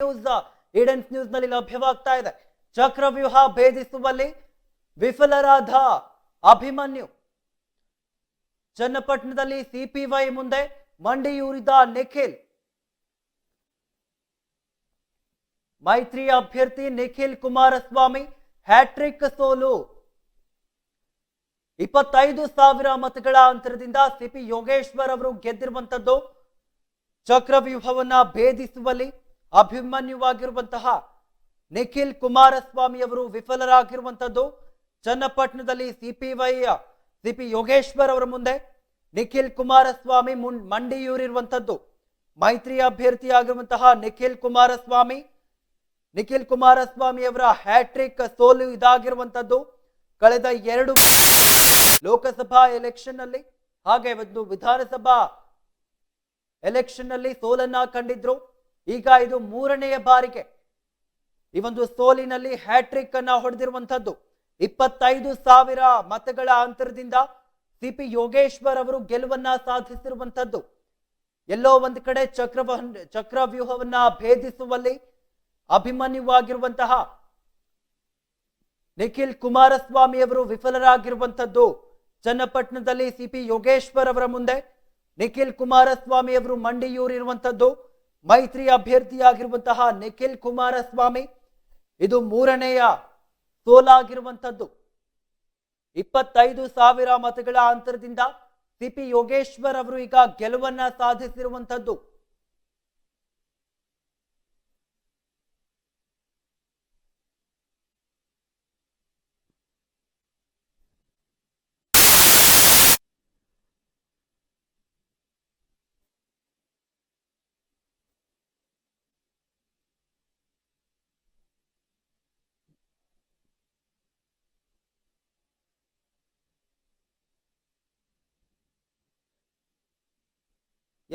News ಈಡನ್ಸ್ ನ್ಯೂಸ್ನಲ್ಲಿ ಲಭ್ಯವಾಗ್ತಾ ಇದೆ. ಚಕ್ರವ್ಯೂಹ ಭೇದಿಸುವಲ್ಲಿ ವಿಫಲರಾದ ಅಭಿಮನ್ಯು. ಚನ್ನಪಟ್ಟಣದಲ್ಲಿ ಸಿಪಿವೈ ಮುಂದೆ ಮಂಡಿಯೂರಿದ ನಿಖಿಲ್. ಮೈತ್ರಿ ಅಭ್ಯರ್ಥಿ ನಿಖಿಲ್ ಕುಮಾರಸ್ವಾಮಿ, ಹ್ಯಾಟ್ರಿಕ್ ಸೋಲು. ಇಪ್ಪತ್ತೈದು ಸಾವಿರ ಮತಗಳ ಅಂತರದಿಂದ ಸಿಪಿ ಯೋಗೇಶ್ವರ್ ಅವರು ಗೆದ್ದಿರುವಂತದ್ದು ಚಕ್ರವ್ಯೂಹವನ್ನ ಭೇದಿಸುವಲ್ಲಿ ಅಭಿಮನ್ಯುವಾಗಿರುವಂತಹ ನಿಖಿಲ್ ಕುಮಾರಸ್ವಾಮಿಯವರು ವಿಫಲರಾಗಿರುವಂತದ್ದು ಚನ್ನಪಟ್ಟಣದಲ್ಲಿ ಸಿಪಿವೈ, ಸಿಪಿ ಯೋಗೇಶ್ವರ್ ಅವರ ಮುಂದೆ ನಿಖಿಲ್ ಕುಮಾರಸ್ವಾಮಿ ಮುನ್ ಮಂಡಿಯೂರಿರುವಂತದ್ದು ಮೈತ್ರಿ ಅಭ್ಯರ್ಥಿಯಾಗಿರುವಂತಹ ನಿಖಿಲ್ ಕುಮಾರಸ್ವಾಮಿ ನಿಖಿಲ್ ಕುಮಾರಸ್ವಾಮಿ ಅವರ ಹ್ಯಾಟ್ರಿಕ್ ಸೋಲು ಇದಾಗಿರುವಂತದ್ದು ಕಳೆದ ಎರಡು ಲೋಕಸಭಾ ಎಲೆಕ್ಷನ್ನಲ್ಲಿ ಹಾಗೆ ಒಂದು ವಿಧಾನಸಭಾ ಎಲೆಕ್ಷನ್ನಲ್ಲಿ ಸೋಲನ್ನ ಕಂಡಿದ್ರು. ಈಗ ಇದು ಮೂರನೆಯ ಬಾರಿಗೆ. ಈ ಒಂದು ಸೋಲಿನಲ್ಲಿ ಹ್ಯಾಟ್ರಿಕ್ ಅನ್ನ ಹೊಡೆದಿರುವಂತದ್ದು ಇಪ್ಪತ್ತೈದು ಸಾವಿರ ಮತಗಳ ಅಂತರದಿಂದ ಸಿಪಿ ಯೋಗೇಶ್ವರ್ ಅವರು ಗೆಲುವನ್ನ ಸಾಧಿಸಿರುವಂತದ್ದು ಎಲ್ಲೋ ಒಂದು ಕಡೆ ಚಕ್ರವ ಚಕ್ರವ್ಯೂಹವನ್ನ ಭೇದಿಸುವಲ್ಲಿ ಅಭಿಮನ್ಯುವಾಗಿರುವಂತಹ ನಿಖಿಲ್ ಕುಮಾರಸ್ವಾಮಿ ಅವರು ವಿಫಲರಾಗಿರುವಂತದ್ದು ಚನ್ನಪಟ್ಟಣದಲ್ಲಿ ಸಿಪಿ ಯೋಗೇಶ್ವರ್ ಅವರ ಮುಂದೆ ನಿಖಿಲ್ ಕುಮಾರಸ್ವಾಮಿ ಅವರು ಮಂಡಿಯೂರಿರುವಂತದ್ದು ಮೈತ್ರಿ ಅಭ್ಯರ್ಥಿಯಾಗಿರುವಂತಹ ನಿಖಿಲ್ ಕುಮಾರಸ್ವಾಮಿ, ಇದು ಮೂರನೆಯ ಸೋಲಾಗಿರುವಂತದ್ದು ಇಪ್ಪತ್ತೈದು ಸಾವಿರ ಮತಗಳ ಅಂತರದಿಂದ ಸಿಪಿ ಯೋಗೇಶ್ವರ್ ಅವರು ಈಗ ಗೆಲುವನ್ನ ಸಾಧಿಸಿರುವಂತದ್ದು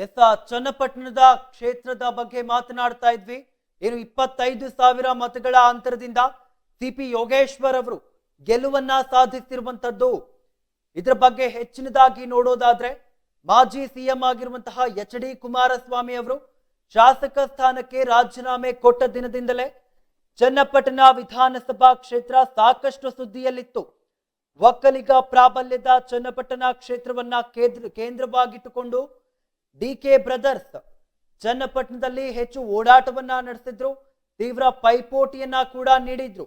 ಎಸ್ ಚನ್ನಪಟ್ಟಣದ ಕ್ಷೇತ್ರದ ಬಗ್ಗೆ ಮಾತನಾಡ್ತಾ ಇದ್ವಿ. ಏನು ಇಪ್ಪತ್ತೈದು ಸಾವಿರ ಮತಗಳ ಅಂತರದಿಂದ ಸಿಪಿ ಯೋಗೇಶ್ವರ್ ಅವರು ಗೆಲುವನ್ನ ಸಾಧಿಸಿರುವಂತದ್ದು. ಇದರ ಬಗ್ಗೆ ಹೆಚ್ಚಿನದಾಗಿ ನೋಡೋದಾದ್ರೆ ಮಾಜಿ ಸಿಎಂ ಆಗಿರುವಂತಹ ಎಚ್ ಡಿ ಕುಮಾರಸ್ವಾಮಿ ಅವರು ಶಾಸಕ ಸ್ಥಾನಕ್ಕೆ ರಾಜೀನಾಮೆ ಕೊಟ್ಟ ದಿನದಿಂದಲೇ ಚನ್ನಪಟ್ಟಣ ವಿಧಾನಸಭಾ ಕ್ಷೇತ್ರ ಸಾಕಷ್ಟು ಸುದ್ದಿಯಲ್ಲಿತ್ತು. ಒಕ್ಕಲಿಗ ಪ್ರಾಬಲ್ಯದ ಚನ್ನಪಟ್ಟಣ ಕ್ಷೇತ್ರವನ್ನ ಕೇಂದ್ರ ಕೇಂದ್ರವಾಗಿಟ್ಟುಕೊಂಡು ಡಿ ಕೆ ಬ್ರದರ್ಸ್ ಚನ್ನಪಟ್ಟಣದಲ್ಲಿ ಹೆಚ್ಚು ಓಡಾಟವನ್ನ ನಡೆಸಿದ್ರು ತೀವ್ರ ಪೈಪೋಟಿಯನ್ನ ಕೂಡ ನೀಡಿದ್ರು.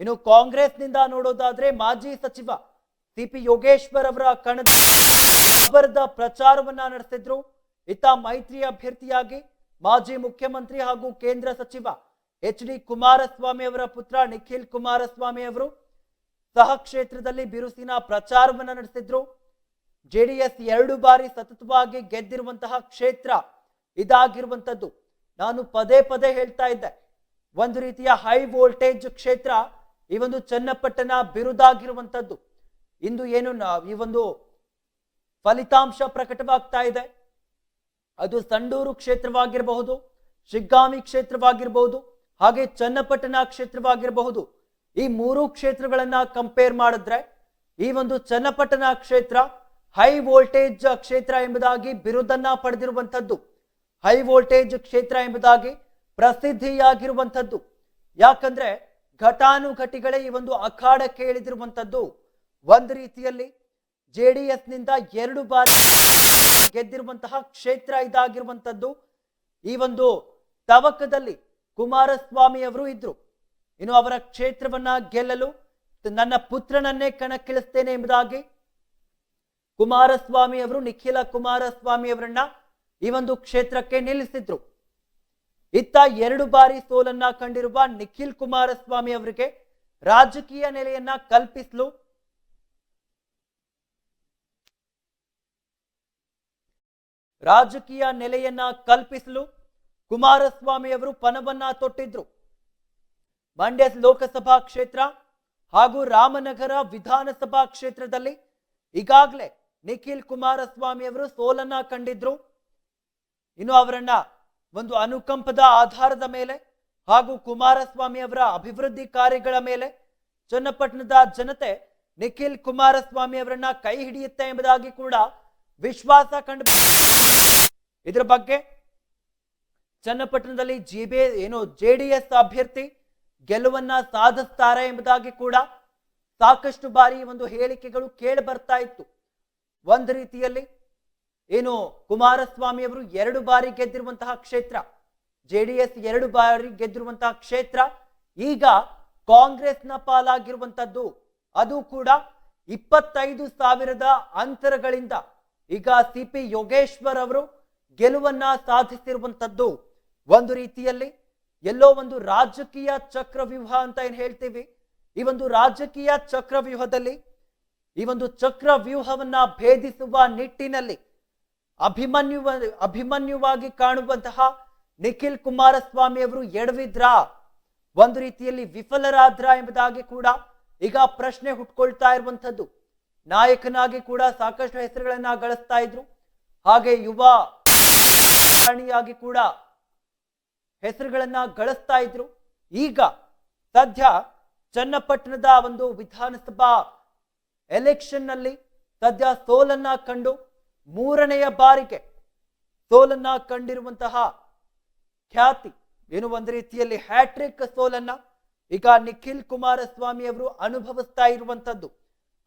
ಇನ್ನು ಕಾಂಗ್ರೆಸ್ನಿಂದ ನೋಡೋದಾದ್ರೆ ಮಾಜಿ ಸಚಿವ ಸಿಪಿ ಯೋಗೇಶ್ವರ್ ಅವರ ಕಣದ ಪ್ರಚಾರವನ್ನ ನಡೆಸಿದ್ರು ಇತ್ತ ಮೈತ್ರಿ ಅಭ್ಯರ್ಥಿಯಾಗಿ ಮಾಜಿ ಮುಖ್ಯಮಂತ್ರಿ ಹಾಗೂ ಕೇಂದ್ರ ಸಚಿವ ಎಚ್ ಡಿ ಕುಮಾರಸ್ವಾಮಿ ಅವರ ಪುತ್ರ ನಿಖಿಲ್ ಕುಮಾರಸ್ವಾಮಿ ಅವರು ಸಹ ಕ್ಷೇತ್ರದಲ್ಲಿ ಬಿರುಸಿನ ಪ್ರಚಾರವನ್ನ ನಡೆಸಿದ್ರು ಜೆಡಿಎಸ್ ಎರಡು ಬಾರಿ ಸತತವಾಗಿ ಗೆದ್ದಿರುವಂತಹ ಕ್ಷೇತ್ರ ಇದಾಗಿರುವಂತದ್ದು ನಾನು ಪದೇ ಪದೇ ಹೇಳ್ತಾ ಇದ್ದೆ, ಒಂದು ರೀತಿಯ ಹೈ ವೋಲ್ಟೇಜ್ ಕ್ಷೇತ್ರ ಈ ಒಂದು ಚನ್ನಪಟ್ಟಣ ಬಿರುದಾಗಿರುವಂಥದ್ದು. ಇಂದು ಏನು ಈ ಒಂದು ಫಲಿತಾಂಶ ಪ್ರಕಟವಾಗ್ತಾ ಇದೆ. ಅದು ಸಂಡೂರು ಕ್ಷೇತ್ರವಾಗಿರಬಹುದು, ಶಿಗ್ಗಾಮಿ ಕ್ಷೇತ್ರವಾಗಿರಬಹುದು, ಹಾಗೆ ಚನ್ನಪಟ್ಟಣ ಕ್ಷೇತ್ರವಾಗಿರಬಹುದು. ಈ ಮೂರು ಕ್ಷೇತ್ರಗಳನ್ನ ಕಂಪೇರ್ ಮಾಡಿದ್ರೆ ಈ ಒಂದು ಚನ್ನಪಟ್ಟಣ ಕ್ಷೇತ್ರ ಹೈ ವೋಲ್ಟೇಜ್ ಕ್ಷೇತ್ರ ಎಂಬುದಾಗಿ ಬಿರುದನ್ನ ಪಡೆದಿರುವಂಥದ್ದು. ಹೈ ವೋಲ್ಟೇಜ್ ಕ್ಷೇತ್ರ ಎಂಬುದಾಗಿ ಪ್ರಸಿದ್ಧಿಯಾಗಿರುವಂಥದ್ದು. ಯಾಕಂದ್ರೆ ಘಟಾನುಘಟಿಗಳೇ ಈ ಒಂದು ಅಖಾಡಕ್ಕೆ ಇಳಿದಿರುವಂಥದ್ದು. ಒಂದು ರೀತಿಯಲ್ಲಿ ಜೆಡಿಎಸ್ನಿಂದ ಎರಡು ಬಾರಿ ಗೆದ್ದಿರುವಂತಹ ಕ್ಷೇತ್ರ ಇದಾಗಿರುವಂಥದ್ದು. ಈ ಒಂದು ತವಕದಲ್ಲಿ ಕುಮಾರಸ್ವಾಮಿ ಅವರು ಇದ್ರು. ಇನ್ನು ಅವರ ಕ್ಷೇತ್ರವನ್ನ ಗೆಲ್ಲಲು ನನ್ನ ಪುತ್ರನನ್ನೇ ಕಣಕ್ಕಿಳಿಸ್ತೇನೆ ಎಂಬುದಾಗಿ ಕುಮಾರಸ್ವಾಮಿ ಅವರು, ನಿಖಿಲ ಕುಮಾರಸ್ವಾಮಿ ಅವರನ್ನ ಈ ಒಂದು ಕ್ಷೇತ್ರಕ್ಕೆ ನಿಲ್ಲಿಸಿದ್ರು. ಇತ್ತ ಎರಡು ಬಾರಿ ಸೋಲನ್ನ ಕಂಡಿರುವ ನಿಖಿಲ್ ಕುಮಾರಸ್ವಾಮಿ ಅವರಿಗೆ ರಾಜಕೀಯ ನೆಲೆಯನ್ನ ಕಲ್ಪಿಸಲು. ರಾಜಕೀಯ ನೆಲೆಯನ್ನ ಕಲ್ಪಿಸಲು ಕುಮಾರಸ್ವಾಮಿ ಅವರು ಪಣವನ್ನ ತೊಟ್ಟಿದ್ರು. ಮಂಡ್ಯ ಲೋಕಸಭಾ ಕ್ಷೇತ್ರ ಹಾಗೂ ರಾಮನಗರ ವಿಧಾನಸಭಾ ಕ್ಷೇತ್ರದಲ್ಲಿ ಈಗಾಗಲೇ ನಿಖಿಲ್ ಕುಮಾರಸ್ವಾಮಿ ಅವರು ಸೋಲನ್ನ ಕಂಡಿದ್ರು. ಇನ್ನು ಅವರನ್ನ ಒಂದು ಅನುಕಂಪದ ಆಧಾರದ ಮೇಲೆ ಹಾಗೂ ಕುಮಾರಸ್ವಾಮಿ ಅವರ ಅಭಿವೃದ್ಧಿ ಕಾರ್ಯಗಳ ಮೇಲೆ ಚನ್ನಪಟ್ಟಣದ ಜನತೆ ನಿಖಿಲ್ ಕುಮಾರಸ್ವಾಮಿ ಅವರನ್ನ ಕೈ ಹಿಡಿಯುತ್ತೆ ಎಂಬುದಾಗಿ ಕೂಡ ವಿಶ್ವಾಸ ಕಂಡು ಇದರ ಬಗ್ಗೆ ಚನ್ನಪಟ್ಟಣದಲ್ಲಿ ಜಿಬಿ ಏನು ಜೆ ಡಿ ಎಸ್ ಅಭ್ಯರ್ಥಿ ಗೆಲುವನ್ನ ಸಾಧಿಸ್ತಾರೆ ಎಂಬುದಾಗಿ ಕೂಡ ಸಾಕಷ್ಟು ಬಾರಿ ಒಂದು ಹೇಳಿಕೆಗಳು ಕೇಳಿ ಬರ್ತಾ ಇತ್ತು. ಒಂದು ರೀತಿಯಲ್ಲಿ ಏನು ಕುಮಾರಸ್ವಾಮಿಯವರು ಎರಡು ಬಾರಿ ಗೆದ್ದಿರುವಂತಹ ಕ್ಷೇತ್ರ ಜೆ ಡಿ ಎಸ್ ಎರಡು ಬಾರಿ ಗೆದ್ದಿರುವಂತಹ ಕ್ಷೇತ್ರ, ಈಗ ಕಾಂಗ್ರೆಸ್ನ ಪಾಲಾಗಿರುವಂತದ್ದು ಅದು ಕೂಡ ಇಪ್ಪತ್ತೈದು ಸಾವಿರದ ಅಂತರಗಳಿಂದ. ಈಗ ಸಿ ಪಿ ಯೋಗೇಶ್ವರ್ ಅವರು ಗೆಲುವನ್ನ ಸಾಧಿಸಿರುವಂತದ್ದು ಒಂದು ರೀತಿಯಲ್ಲಿ ಎಲ್ಲೋ ಒಂದು ರಾಜಕೀಯ ಚಕ್ರವ್ಯೂಹ ಅಂತ ಏನ್ ಹೇಳ್ತೀವಿ? ಈ ಒಂದು ರಾಜಕೀಯ ಚಕ್ರವ್ಯೂಹದಲ್ಲಿ ಈ ಒಂದು ಚಕ್ರ ಚಕ್ರವ್ಯೂಹವನ್ನ ಭೇದಿಸುವ ನಿಟ್ಟಿನಲ್ಲಿ ಅಭಿಮನ್ಯು ಅಭಿಮನ್ಯುವಾಗಿ ಕಾಣುವಂತಹ ನಿಖಿಲ್ ಕುಮಾರಸ್ವಾಮಿ ಅವರು ಎಡವಿದ್ರ. ಒಂದು ರೀತಿಯಲ್ಲಿ ವಿಫಲರಾದ್ರ ಎಂಬುದಾಗಿ ಕೂಡ ಈಗ ಪ್ರಶ್ನೆ ಹುಟ್ಕೊಳ್ತಾ ಇರುವಂತದ್ದು ನಾಯಕನಾಗಿ ಕೂಡ ಸಾಕಷ್ಟು ಹೆಸರುಗಳನ್ನ ಗಳಿಸ್ತಾ ಇದ್ರು. ಹಾಗೆ ಯುವ ರಾಣಿಯಾಗಿ ಕೂಡ ಹೆಸರುಗಳನ್ನ ಗಳಿಸ್ತಾ ಇದ್ರು. ಈಗ ಸದ್ಯ ಚನ್ನಪಟ್ಟಣದ ಒಂದು ವಿಧಾನಸಭಾ ಎಲೆಕ್ಷನ್ನಲ್ಲಿ ಸದ್ಯ ಸೋಲನ್ನ ಕಂಡು ಮೂರನೆಯ ಬಾರಿಗೆ ಸೋಲನ್ನ ಕಂಡಿರುವಂತಹ ಖ್ಯಾತಿ ಏನು ಒಂದು ರೀತಿಯಲ್ಲಿ ಹ್ಯಾಟ್ರಿಕ್ ಸೋಲನ್ನ ಈಗ ನಿಖಿಲ್ ಕುಮಾರಸ್ವಾಮಿ ಅವರು ಅನುಭವಿಸ್ತಾ ಇರುವಂತದ್ದು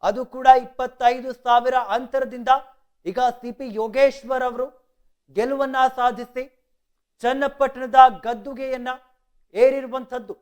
ಅದು ಕೂಡ ಇಪ್ಪತ್ತೈದು ಸಾವಿರ ಅಂತರದಿಂದ ಈಗ ಸಿ ಪಿ ಯೋಗೇಶ್ವರ್ ಅವರು ಗೆಲುವನ್ನ ಸಾಧಿಸಿ ಚನ್ನಪಟ್ಟಣದ ಗದ್ದುಗೆಯನ್ನ ಏರಿರುವಂಥದ್ದು.